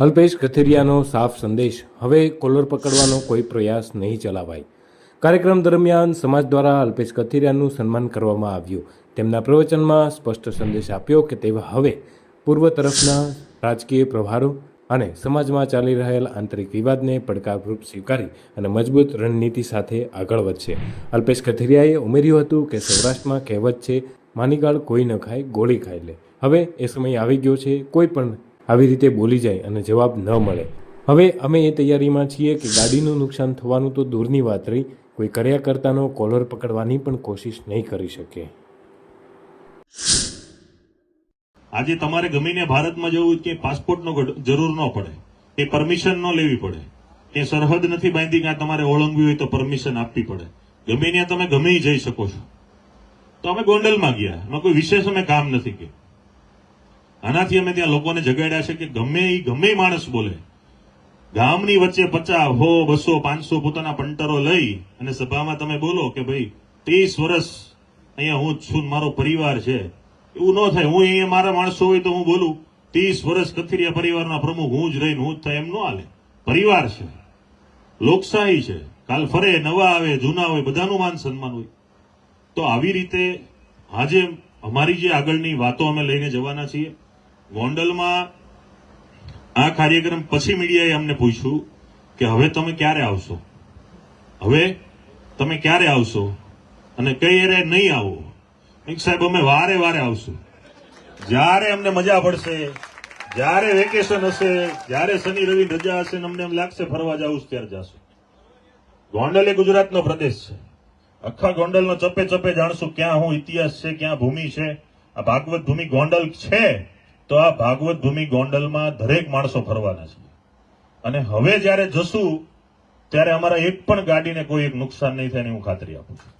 અલ્પેશ કથિરિયાનો સાફ સંદેશ. હવે કોલર પકડવાનો કોઈ પ્રયાસ નહીં ચલાવાય. કાર્યક્રમ દરમિયાન સમાજ દ્વારા અલ્પેશ કથિરિયાનું સન્માન કરવામાં આવ્યું. તેમના પ્રવચનમાં સ્પષ્ટ સંદેશ આપ્યો કે તેઓ હવે પૂર્વ તરફના રાજકીય પ્રભારો અને સમાજમાં ચાલી રહેલ આંતરિક વિવાદને પડકારરૂપ સ્વીકારી અને મજબૂત રણનીતિ સાથે આગળ વધશે. અલ્પેશ કથિરિયાએ ઉમેર્યું હતું કે સૌરાષ્ટ્રમાં કહેવત છે, માનીગાળ કોઈ ન ખાય, ગોળી ખાઈ લે. હવે એ સમય આવી ગયો છે, કોઈ પણ આવી રીતે બોલી જાય અને જવાબ ન મળે. હવે અમે એ તૈયારીમાં છીએ કે ગાડીનું નુકસાન થવાનું તો દૂરની વાત રહી. કોઈ કર્યા કરતાનો કોલર પકડવાની પણ કોશિશ નહીં કરી શકે. આજે તમારે ગમીને ભારતમાં જવું કે પાસપોર્ટનો જરૂર ન પડે. એ પરમિશન ન લેવી પડે. એ સરહદ નથી બાંધી કે તમારે ઓળંગવી હોય તો પરમિશન આપવી પડે. ગમે ત્યાં તમે ગમે જઈ શકો છો. તો અમે ગોંડલમાં ગયા. એમાં કોઈ વિશેષ અમે કામ નથી કે. આનાથી અમે ત્યાં લોકોને જગાડ્યા છે કે ગમે એ ગમે માણસ બોલે. ગામની વચ્ચે પચાસ હો, બસો, પાંચસો પોતાના પંટરો લઈ અને સભામાં તમે બોલો કે ભાઈ ત્રીસ વર્ષ અહીંયા હું છું મારો પરિવાર છે. એવું ન થાય. હું અહીંયા મારા માણસો હોય તો હું બોલું, ત્રીસ વર્ષ કથિરિયા પરિવારના પ્રમુખ, હું જ રહીને હું જ થાય. એમ ન હાલે. પરિવાર છે. લોકશાહી છે. કાલ ફરે, નવા આવે, જૂના હોય, બધાનું માન સન્માન હોય. તો આવી રીતે આજે અમારી જે આગળની વાતો અમે લઈને જવાના છીએ. ગોંડલમાં આ કાર્યક્રમ પછી મીડિયાએ અમને પૂછ્યું કે હવે તમે ક્યારે આવશો? હવે તમે ક્યારે આવશો? અને કઈ એરે નહીં આવો? સાહેબ, અમે વારે વારે આવશું. જ્યારે અમને મજા પડશે, જ્યારે વેકેશન હશે, જ્યારે શનિ રવિ રજા હશે ને અમને એમ લાગશે ફરવા જવું ત્યારે જશું. ગોંડલ એ ગુજરાતનો પ્રદેશ છે. આખા ગોંડલનો ચપે ચપે જાણશું ક્યાં હું ઇતિહાસ છે, ક્યાં ભૂમિ છે. આ ભાગવત ભૂમિ ગોંડલ છે. તો આ ભાગવત ભૂમિ ગોંડલમાં દરેક માણસો ફરવાના છે. અને હવે જ્યારે જશું, ત્યારે અમારા એક પણ ગાડીને કોઈ એક નુકસાન નહીં થાય એની હું ખાતરી આપું છું.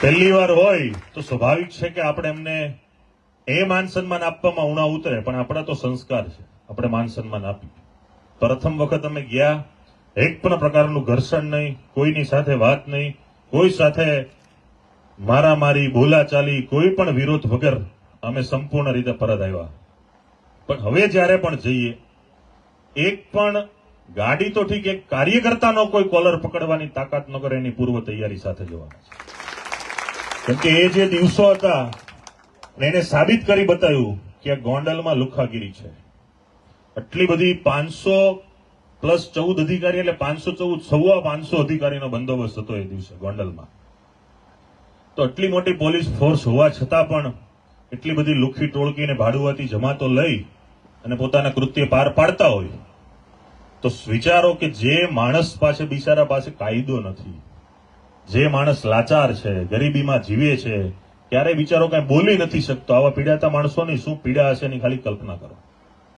પહેલી વાર હોય તો સ્વાભાવિક છે કે આપણે એમને એ માન સન્માન આપવામાં ઉણા ઉતરે, પણ આપણા તો સંસ્કાર છે. આપણે માન સન્માન આપીએ. પ્રથમ વખત અમે ગયા, એક પણ પ્રકારનું ઘર્ષણ નહીં, કોઈની સાથે વાત નહીં, કોઈ સાથે મારામારી, બોલાચાલી, કોઈ પણ વિરોધ વગર અમે સંપૂર્ણ રીતે પરત આવ્યા. પણ હવે જ્યારે પણ જઈએ, એક પણ ગાડી તો ઠીક, એક કાર્યકર્તાનો કોઈ કોલર પકડવાની તાકાત ન કરે એની પૂર્વ તૈયારી સાથે જવાના છે. કેમ કે એ જે દિવસો હતા એને સાબિત કરી બતાવ્યું કે આ ગોંડલમાં લુખાગીરી છે. આટલી બધી પાંચસો પ્લસ ચૌદ અધિકારી, એટલે પાંચસો ચૌદ સવા પાંચસો અધિકારીનો બંદોબસ્ત હતો એ દિવસે ગોંડલમાં. તો આટલી મોટી પોલીસ ફોર્સ હોવા છતાં પણ એટલી બધી લુખી ટોળકીને ભાડુઆતી જમાતો લઈ અને પોતાના કૃત્ય પાર પાડતા હોય, તો વિચારો કે જે માણસ પાસે બિચારા પાસે કાયદો નથી, જે માણસ લાચાર છે, ગરીબીમાં જીવે છે ત્યારે બિચારો કઈ બોલી નથી શકતો. આવા પીડાતા માણસોની શું પીડા હશે એની ખાલી કલ્પના કરો.